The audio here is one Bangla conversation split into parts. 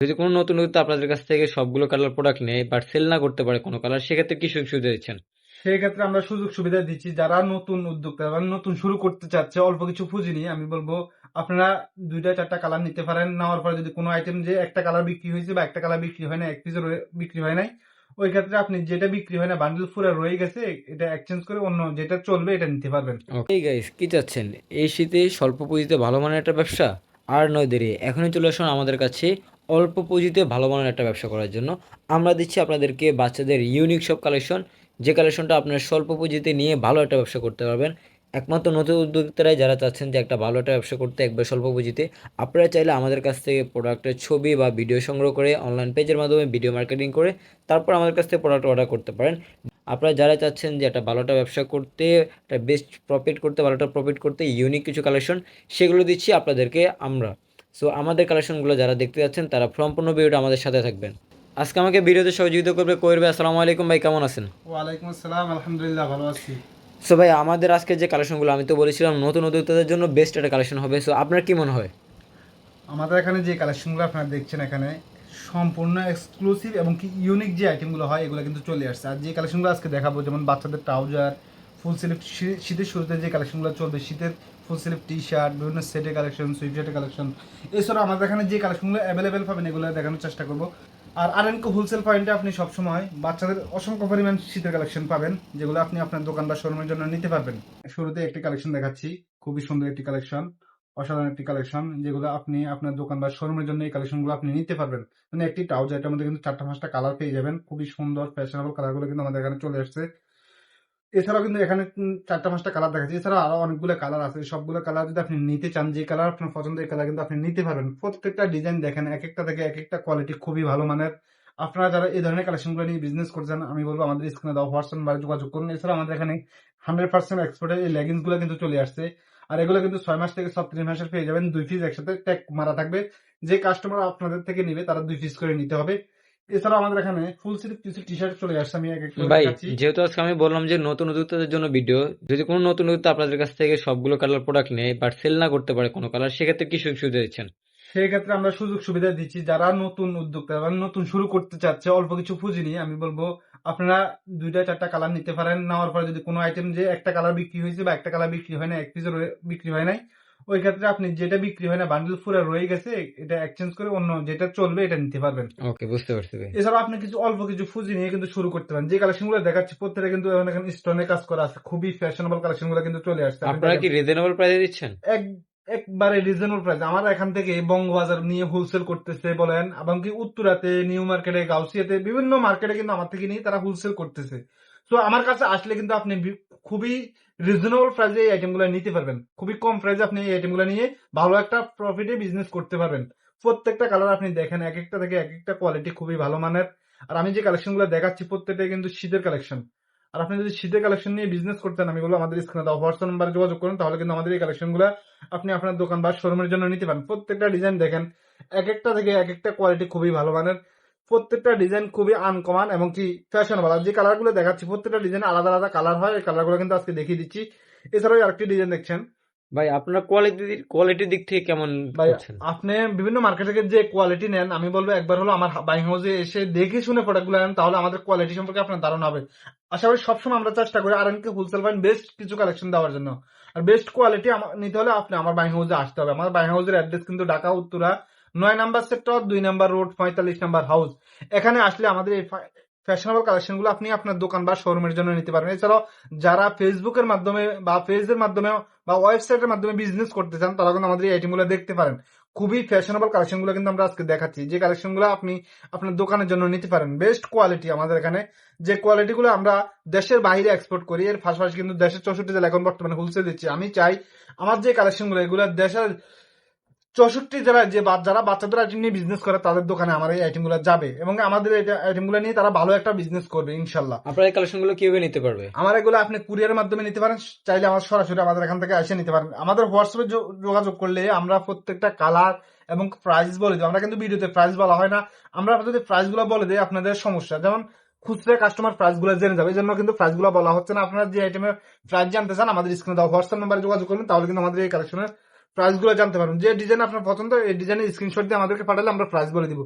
যদি কোনো নতুন উদ্যোক্তা আপনাদের কাছ থেকে সবগুলো কালার প্রোডাক্ট নেয় বাট সেল না করতে পারে কোনো কালার সেক্ষেত্রে কি সুযোগ সুবিধা দিচ্ছেন? সেই ক্ষেত্রে আমরা সুযোগ সুবিধা দিচ্ছি যারা নতুন উদ্যোক্তা যারা নতুন শুরু করতে চাচ্ছে অল্প কিছু পুঁজি নিয়ে আমি বলব আপনারা দুইটা চারটা কালার নিতে পারেন। নেওয়ার পরে যদি কোনো আইটেম যে একটা কালার বিক্রি হয়েছে বা একটা কালার বিক্রি হয় না এক পিসের বিক্রি হয় নাই ওই ক্ষেত্রে আপনি যেটা বিক্রি হয় না বান্ডেল ফুরে রয়ে গেছে এটা এক্সচেঞ্জ করে অন্য যেটা চলবে এটা নিতে পারবেন। এই গাইস কি চাচ্ছেন? এই শীতে স্বল্প পুঁজিতে ভালো মানের একটা ব্যবসা? আর নয় দেরি এখনই চলে আসুন আমাদের কাছে অল্প পুঁজিতে ভালো মানের একটা ব্যবসা করার জন্য আমরা দিচ্ছি আপনাদেরকে বাচ্চাদের ইউনিক সব কালেকশন যে কালেকশনটা আপনার স্বল্প পুঁজিতে নিয়ে ভালো একটা ব্যবসা করতে পারবেন। একমাত্র নতুন উদ্যোক্তারাই যারা চাচ্ছেন যে একটা ভালো একটা ব্যবসা করতে একবার স্বল্প পুঁজিতে, আপনারা চাইলে আমাদের কাছ থেকে প্রোডাক্টের ছবি বা ভিডিও সংগ্রহ করে অনলাইন পেজের মাধ্যমে ভিডিও মার্কেটিং করে তারপর আমাদের কাছ থেকে প্রোডাক্ট অর্ডার করতে পারেন। আপনারা যারা চাচ্ছেন যে একটা ভালোটা ব্যবসা করতে, একটা বেস্ট প্রফিট করতে ভালোটা প্রফিট করতে ইউনিক কিছু কালেকশন সেগুলো দিচ্ছি আপনাদেরকে আমরা। সো আমাদের কালেকশনগুলো যারা দেখতে যাচ্ছেন তারা সম্পূর্ণ ভিডিওটা আমাদের সাথে থাকবেন। আজকে আমাকে ভিডিওতে সহযোগিতা করবে কইরবে আসসালামু আলাইকুম ভাই কেমন আছেন? ওয়ালাইকুম আসসালাম আলহামদুলিল্লাহ ভালো আছি। সো ভাই আমাদের আজকে যে কালেকশনগুলো আমি তো বলেছিলাম নতুন উদ্যোক্তাদের জন্য বেস্ট একটা কালেকশন হবে। সো আপনার কি মনে হয়? আমাদের এখানে যে কালেকশনগুলো আপনারা দেখছেন এখানে সম্পূর্ণ এক্সক্লুসিভ এবং কি ইউনিক যে আইটেমগুলো হয় এগুলো কিন্তু চলে আসছে। আর যে কালেকশনগুলো আজকে দেখাবো যেমন বাচ্চাদের ট্রাউজার ফুল স্লিভ শীতের শুরুতে যে কালেকশনগুলো চলবে শীতের ফুল স্লিভ টি শার্ট বিভিন্ন সেটের কালেকশন সুইফটের কালেকশন এছাড়াও আমাদের এখানে যে কালেকশনগুলো অ্যাভেলেবেল পাবেন, এগুলো দেখানোর চেষ্টা করব। আর আরএনকো হোলসেল পয়েন্টে আপনি সবসময় বাচ্চাদের অসংখ্য পরিমাণ শীতের কালেকশন পাবেন, যেগুলো আপনি আপনার দোকান বা শোরুমের জন্য নিতে পারবেন। শুরুতে একটি কালেকশন দেখাচ্ছি, খুবই সুন্দর একটি কালেকশন অসাধারণ একটি কালেকশন যেগুলো আপনি আপনার দোকান বা শোরুমের জন্য এই কালেকশনগুলো আপনি নিতে পারবেন। মানে একটি ট্রাউজার এটার মধ্যে কিন্তু চারটা পাঁচটা কালার পেয়ে যাবেন। খুবই সুন্দর ফ্যাশনেবল কালারগুলো কিন্তু আমাদের এখানে চলে আসছে। এছাড়াও কিন্তু এখানে চারটা পাঁচটা কালার দেখাচ্ছি। এছাড়া আরও অনেকগুলো কালার আছে। সবগুলো কালার যদি আপনি নিতে চান, যে কালার আপনার পছন্দের কালার কিন্তু আপনি নিতে পারবেন। প্রত্যেকটা ডিজাইন দেখেন এক একটা থেকে এক একটা কোয়ালিটি খুবই ভালো মানের। আপনারা যারা এই ধরনের কালেকশনগুলো নিয়ে বিজনেস করছেন, আমি বলব আমাদের স্ক্রিনে দাও, হোয়াটসঅ্যাপ নাম্বারে যোগাযোগ করুন। এছাড়া আমাদের এখানে হান্ড্রেড পার্সেন্ট এক্সপোর্টের এই লেগিংসগুলো কিন্তু চলে আসছে। আর এগুলো কিন্তু ছয় মাস থেকে সব তিন মাসের পেয়ে যাবেন। দুই পিস একসাথে ট্যাগ মারা থাকবে। যে কাস্টমার আপনাদের থেকে নিবে, তারা দুই পিস করে নিতে হবে। এছাড়াও আমাদের এখানে ফুল কিছু টি শার্ট চলে আসছে আমি এক এক ভাই যেহেতু আজকে আমি বললাম যে নতুন উদ্যোক্তাদের জন্য ভিডিও যদি কোনো নতুন উদ্যোক্তা আপনাদের কাছ থেকে সবগুলো কালার প্রোডাক্ট নেয় বাট সেল না করতে পারে কোনো কালার সেক্ষেত্রে কি সুযোগ সুবিধা দিচ্ছেন? সেই ক্ষেত্রে আমরা সুযোগ সুবিধা দিচ্ছি যারা নতুন উদ্যোক্তা যারা নতুন শুরু করতে চাচ্ছে অল্প কিছু পুঁজি নিয়ে আমি বলব আপনারা দুইটা চারটা কালার নিতে পারেন নেওয়ার পরে যদি কোনো আইটেম যে একটা কালার বিক্রি হয়েছে বা একটা কালার বিক্রি হয় না এক পিসের বিক্রি হয় নাই ওই ক্ষেত্রে আপনি যেটা বিক্রি হয় না বান্ডেল ফুরে রয়ে গেছে এটা এক্সচেঞ্জ করে অন্য যেটা চলবে এটা নিতে পারবেন। ওকে বুঝতে পারছি এছাড়া আপনি কিছু অল্প কিছু পুঁজি নিয়ে কিন্তু শুরু করতে পারেন। যে কালেকশনগুলো দেখাচ্ছি প্রত্যেকটা কিন্তু এখন এখানে স্টোনে কাজ করা আছে। খুবই ফ্যাশনেবল কালেকশনগুলো কিন্তু চলে আসছে। আপনারা কি রিজনেবল প্রাইসে দিচ্ছেন? এক একবারে রিজনেবল প্রাইস আমার এখান থেকে বঙ্গবাজার নিয়ে হোলসেল করতেছে বলেন এবং কি উত্তরাতে নিউ মার্কেটে গাউসিয়াতে বিভিন্ন মার্কেটে কিন্তু আমার থেকে নিয়ে তারা হোলসেল করতেছে। তো আমার কাছে আসলে কিন্তু আপনি খুবই রিজনেবল প্রাইসে এই আইটেমগুলো নিতে পারবেন। খুবই কম প্রাইসে আপনি এই আইটেমগুলো নিয়ে ভালো একটা প্রফিটে বিজনেস করতে পারবেন। প্রত্যেকটা কালার আপনি দেখেন, এক একটা থেকে এক একটা কোয়ালিটি খুবই ভালো মানের। আর আমি যে কালেকশনগুলো দেখাচ্ছি প্রত্যেকটাই কিন্তু শীতের কালেকশন আর আপনি যদি শীতের কালেকশন নিয়ে বিজনেস করতেন আমি বলব আমাদের স্ক্রিনে দাও হোয়াটসঅ্যাপ নাম্বারে যোগাযোগ করুন, তাহলে কিন্তু আমাদের এই কালেকশনগুলো আপনি আপনার দোকান বা শোরুমের জন্য নিতে পারেন। প্রত্যেকটা ডিজাইন দেখেন, এক একটা থেকে এক একটা কোয়ালিটি খুবই ভালো মানের। প্রত্যেকটা ডিজাইন খুবই আনকমন এবং কি ফ্যাশনেবল আর যে কালারগুলো দেখাচ্ছি প্রত্যেকটা ডিজাইন আলাদা আলাদা কালার হয়। এই কালারগুলো কিন্তু আজকে দেখিয়ে দিচ্ছি। এছাড়াও আরেকটি ডিজাইন দেখছেন। ভাই আপনারা কোয়ালিটি কোয়ালিটির দিক থেকে কেমন ভাই আপনি বিভিন্ন মার্কেট থেকে যে কোয়ালিটি নেন আমি বলব একবার হলো আমার বাইং হাউসে এসে দেখে শুনে প্রোডাক্টগুলো নেন তাহলে আমাদের কোয়ালিটি সম্পর্কে আপনার ধারণা হবে। আশা করি সবসময় আমরা চেষ্টা করি R NK wholesale point best কিছু কালেকশন দেওয়ার জন্য। আর বেস্ট কোয়ালিটি নিতে হলে আপনি আমার বাইং হাউসে আসতে হবে। আমার বাইং হাউসের অ্যাড্রেস কিন্তু ঢাকা উত্তরা নয় নাম্বার সেক্টর, দুই নাম্বার রোড, পঁয়তাল্লিশ নাম্বার হাউস। এখানে আসলে আমাদের এই ফ্যাশনেবল কালেকশনগুলো আপনি আপনার দোকান বা শোরুমের জন্য নিতে পারবেন। এছাড়াও যারা ফেসবুকের মাধ্যমে বা পেজের মাধ্যমে বা ওয়েবসাইটের মাধ্যমে বিজনেস করতে চান, তারা কিন্তু আমাদের এই আইটেমগুলো দেখতে পারেন। খুবই ফ্যাশনেবল কালেকশনগুলো কিন্তু আমরা আজকে দেখাচ্ছি। যে কালেকশনগুলো আপনি আপনার দোকানের জন্য নিতে পারেন বেস্ট কোয়ালিটি আমাদের এখানে। যে কোয়ালিটি গুলো আমরা দেশের বাইরে এক্সপোর্ট করি, এর পাশাপাশি কিন্তু দেশের চৌষট্টি জেলা এখন বর্তমানে হোলসেল দিচ্ছি। আমি চাই আমার যে কালেকশনগুলো এগুলো দেশের চৌষট্টি জেলায় যে যারা বাচ্চাদের আইটেম নিয়ে বিজনেস করে তাদের দোকানে আমার এই আইটেম যাবে। এবং আমাদের এই আইটেমগুলো নিয়ে তারা ভালো একটা বিজনেস করবে ইনশাল্লাহ। আপনার এই কালেকশনগুলো কীভাবে নিতে পারবে? আমার এগুলো আপনি কুরিয়ারের মাধ্যমে নিতে পারেন চাইলে আমার সরাসরি আমাদের এখান থেকে এসে নিতে পারেন। আমাদের হোয়াটসঅ্যাপে যোগাযোগ করলে আমরা প্রত্যেকটা কালার এবং প্রাইস বলে দিই আমরা কিন্তু ভিডিওতে প্রাইস বলা হয় না। আমরা যদি প্রাইসগুলো বলে দিই আপনাদের সমস্যা। যেমন খুচরা কাস্টমার প্রাইসগুলো জেনে যাবে এই জন্য কিন্তু প্রাইসগুলো বলা হচ্ছে না। আপনারা যে আইটেমের প্রাইস জানতে চান আমাদের স্ক্রিনে দাও হোয়াটসঅ্যাপ নাম্বারে যোগাযোগ করবেন তাহলে কিন্তু আমাদের এই কালেকশনের প্রাইসগুলো জানতে পারবেন যে ডিজাইন আপনার পছন্দ, এই ডিজাইনের স্ক্রিনশট দিয়ে আমাদেরকে পাঠালে আমরা প্রাইস বলে দিব।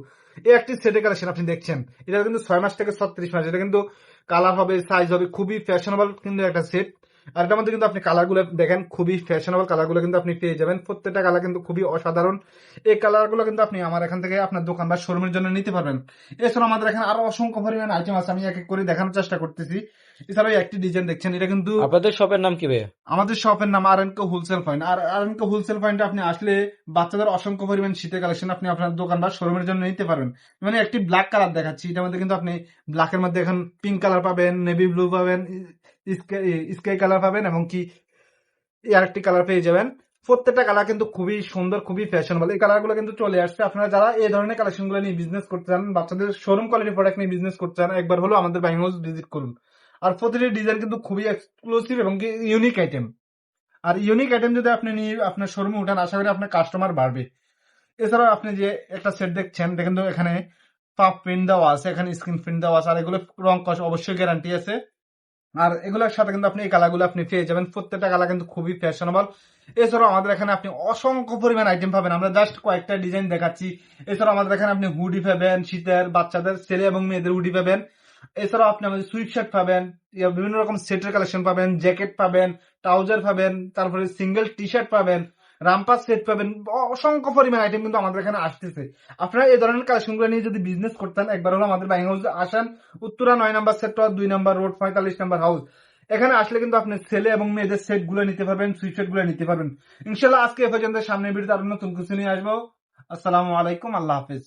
এই একটি সেটে কালেকশন আপনি দেখছেন। এটা কিন্তু ছয় মাস থেকে ছত্রিশ মাস। এটা কিন্তু কালার হবে সাইজ হবে, খুবই ফ্যাশনেবল কিন্তু একটা সেট আর এটার মধ্যে কিন্তু আপনি কালারগুলো দেখেন খুবই ফ্যাশনেবল কালারগুলো কিন্তু আপনি পেয়ে যাবেন। প্রত্যেকটা কালার কিন্তু খুবই অসাধারণ। এই কালারগুলো কিন্তু আপনি আমার এখান থেকে আপনার দোকান বা শোরুমের জন্য নিতে পারবেন। এছাড়া আমাদের এখানে আরও অসংখ্য পরিমাণ আইটেম আছে আমি এক এক করে দেখানোর চেষ্টা করতেছি। এছাড়াও একটি ডিজাইন দেখছেন এটা কিন্তু আপনাদের শপের নাম কি ভাইয়া? আমাদের শপের নাম আর এনকে হোলসেল পয়েন্ট আর আর এনকে হোলসেল পয়েন্টে আপনি আসলে বাচ্চাদের অসংখ্য পরিমাণ শীতের কালেকশন আপনি আপনার দোকান বা শোরুমের জন্য নিতে পারবেন। মানে একটি ব্ল্যাক কালার দেখাচ্ছি এটার মধ্যে কিন্তু আপনি ব্ল্যাকের মধ্যে এখন পিঙ্ক কালার পাবেন নেভি ব্লু পাবেন স্কাই কালার পাবেন এবং কি আরেকটি কালার পেয়ে যাবেন। প্রত্যেকটা কালার কিন্তু খুবই সুন্দর, খুবই ফ্যাশনেবল এই কালারগুলো কিন্তু চলে আসছে। আপনারা যারা এই ধরনের কালেকশনগুলো নিয়ে বিজনেস করতে চান, বাচ্চাদের শোরুম কোয়ালিটি প্রোডাক্ট নিয়ে বিজনেস করতে চান, একবার হলো আমাদের বাইং হাউস ভিজিট করুন। আর প্রতিটি ডিজাইন কিন্তু খুবই এক্সক্লুসিভ এবং কি ইউনিক আইটেম আর ইউনিক আইটেম যদি আপনি নিয়ে আপনার শোরুমে উঠান, আশা করি আপনার কাস্টমার বাড়বে। এছাড়াও আপনি যে একটা সেট দেখছেন, দেখেন তো এখানে পাপ প্রিন্ট দেওয়া আছে, এখানে স্ক্রিন প্রিন্ট দেওয়া আছে, আর এগুলো রং কস, অবশ্যই গ্যারান্টি আছে। আর এগুলোর সাথে কিন্তু আপনি এই কালারগুলো আপনি পেয়ে যাবেন। প্রত্যেকটা কালার কিন্তু খুবই ফ্যাশনেবল এছাড়াও আমাদের এখানে আপনি অসংখ্য পরিমাণ আইটেম পাবেন। আমরা জাস্ট কয়েকটা ডিজাইন দেখাচ্ছি। এছাড়াও আমাদের এখানে আপনি হুডি পাবেন, শীতের বাচ্চাদের, ছেলে এবং মেয়েদের হুডি পাবেন। এছাড়াও আপনি আমাদের সুইট শার্ট পাবেন বিভিন্ন রকম সেটের কালেকশন পাবেন জ্যাকেট পাবেন ট্রাউজার পাবেন, তারপরে সিঙ্গেল টি শার্ট পাবেন। রামপাস সেট পাবেন। অসংখ্য পরিমাণ আইটেম কিন্তু আমাদের এখানে আসতেছে। আপনারা এই ধরনের কালেকশনগুলো নিয়ে যদি বিজনেস করতেন, একবার হলো আমাদের বাইং হাউসে আসেন, উত্তরা নয় নাম্বার সেক্টর দুই নাম্বার রোড পঁয়তাল্লিশ নাম্বার হাউস এখানে আসলে কিন্তু আপনি ছেলে এবং মেয়েদের সেটগুলো নিতে পারবেন সুইট সেটগুলো নিতে পারবেন। ইনশাল্লাহ আজকে এ পর্যন্ত সামনে ভিডিওতে আরও নতুন কিছু নিয়ে আসব। আসসালামু আলাইকুম, আল্লাহ হাফিজ।